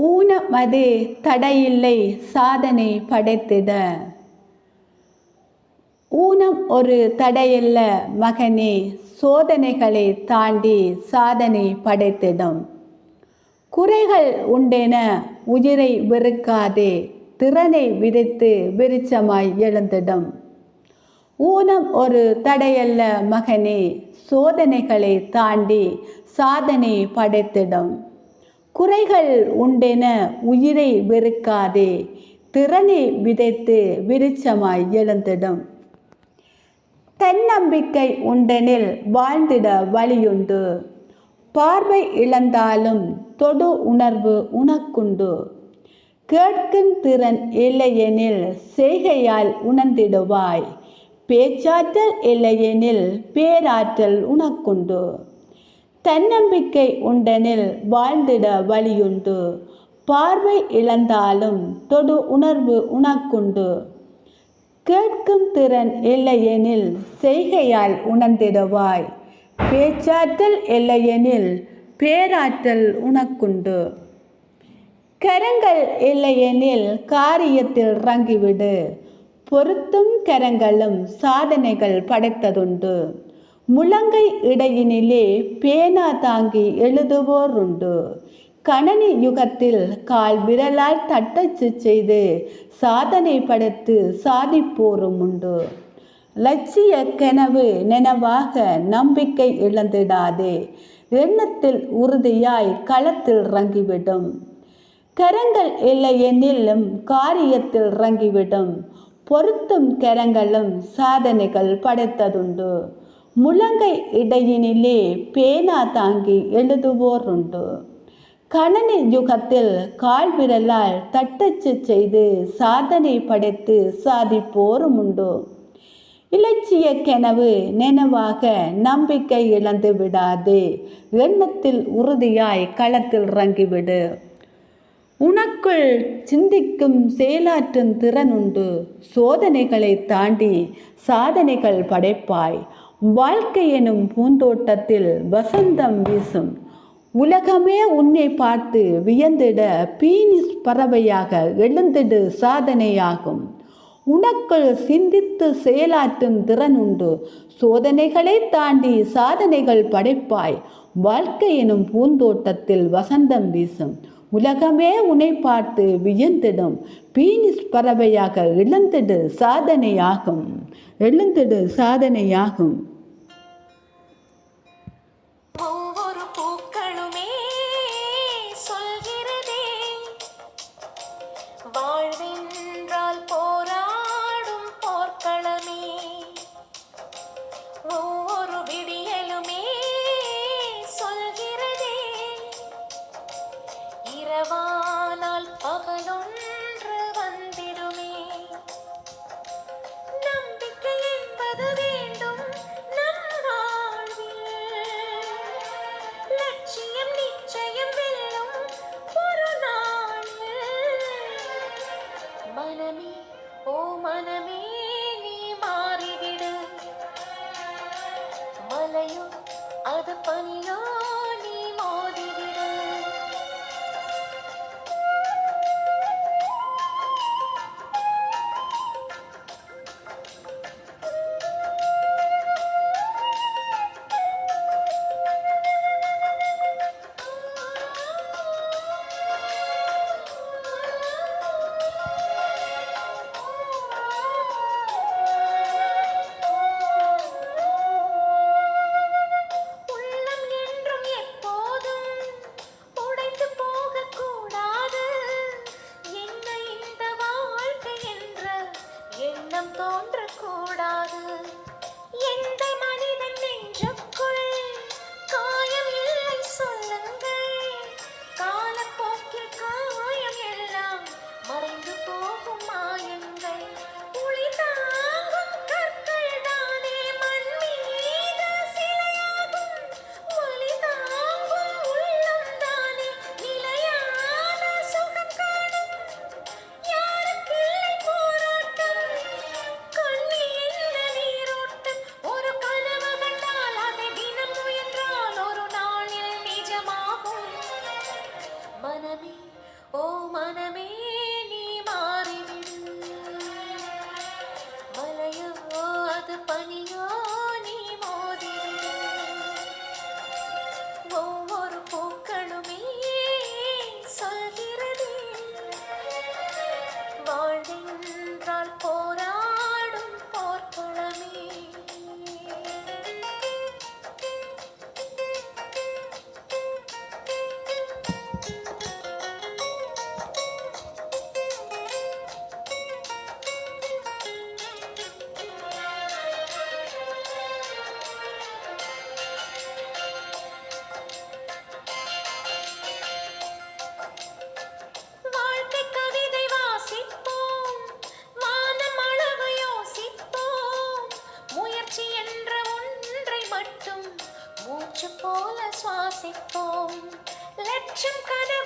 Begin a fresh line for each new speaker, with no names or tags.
ஊனமது தடையில்லை சாதனை படைத்திட. ஊனம் ஒரு தடையல்ல மகனே சோதனைகளை தாண்டி சாதனை படைத்திடும். குறைகள் உண்டென உயிரை வெறுக்காதே திறனை விதைத்து விருச்சமாய் எழுந்திடும். ஊனம் ஒரு தடையல்ல மகனே சோதனைகளை தாண்டி சாதனை படைத்திடும். குறைகள் உண்டென உயிரை வெறுக்காதே திறனை விதைத்து விருச்சமாய் எழுந்திடும். தன்னம்பிக்கை உண்டெனில் வாழ்ந்திட வழியுண்டு. பார்வை இழந்தாலும் தொடு உணர்வு உனக்குண்டு. கேட்கும் திறன் இல்லையெனில் செய்கையால் உணர்ந்திடுவாய். பேச்சாற்றல் இல்லையெனில் பேராற்றல் உனக்குண்டு. தன்னம்பிக்கை உண்டெனில் வாழ்ந்திட வழியுண்டு. பார்வை இழந்தாலும் தொடு உணர்வு உனக்குண்டு. கேட்கும் திறன் இல்லையெனில் செய்கையால் உணர்ந்திடுவாய். பேச்சாற்றல் இல்லையெனில் பேராற்றல் உனக்குண்டு. கரங்கள் இல்லையெனில் காரியத்தில் இறங்கிவிடு பொருத்தும் கரங்களும் சாதனைகள் படைத்ததுண்டு. முழங்கை இடையினிலே பேனா தாங்கி எழுதுவோர் உண்டு கணனி யுகத்தில் கால் விரலால் தட்டச்சு செய்து சாதனை படைத்து சாதிப்போரும் உண்டு லட்சிய கனவு நினைவாக நம்பிக்கை இழந்திடாதே எண்ணத்தில் உறுதியாய் களத்தில் இறங்கிவிடும் கரங்கள் இல்லையெனிலும் காரியத்தில் இறங்கிவிடும் பொருத்தும் கரங்களும் சாதனைகள் படைத்ததுண்டு. முழங்கை இடையினிலே பேனா தாங்கி எழுதுவோர் உண்டு கணனி யுகத்தில் கால் விரலால் தட்டச்சு செய்து சாதனை படைத்து சாதிப்போரும் உண்டு இலட்சிய கனவு நினைவாக நம்பிக்கை இழந்து விடாதே எண்ணத்தில் உறுதியாய் களத்தில் இறங்கிவிடு. உனக்குள் சிந்திக்கும் செயலாற்றும் திறன் உண்டு சோதனைகளை தாண்டி சாதனைகள் படைப்பாய் வாழ்க்கை எனும் பூந்தோட்டத்தில் வசந்தம் வீசும். உலகமே உன்னை பார்த்து வியந்திட பீனிஸ் பறவையாக எழுந்திடு சாதனையாகும். உனக்குள் சிந்தித்து செயலாற்றும் திறன் உண்டு. சோதனைகளை தாண்டி சாதனைகள் படைப்பாய். வாழ்க்கை எனும் பூந்தோட்டத்தில் வசந்தம் வீசும். உலகமே உன்னை பார்த்து வியந்திடும். பீனிஸ் பறவையாக எழுந்திடு சாதனையாகும். எழுந்திடு சாதனையாகும்.
எண்ணம் தோன்றக்கூடாது. எந்த மனிதன் நெஞ்சுக்குள் காயம் இல்லை சொல்லுங்கள். காலப்போக்கில் காயம் எல்லாம் மறைந்து போகும் மாயங்கள். మనమే ఓ మనమే மட்டும் மூச்சு போல சுவாசிப்போம் லட்சம் கனவு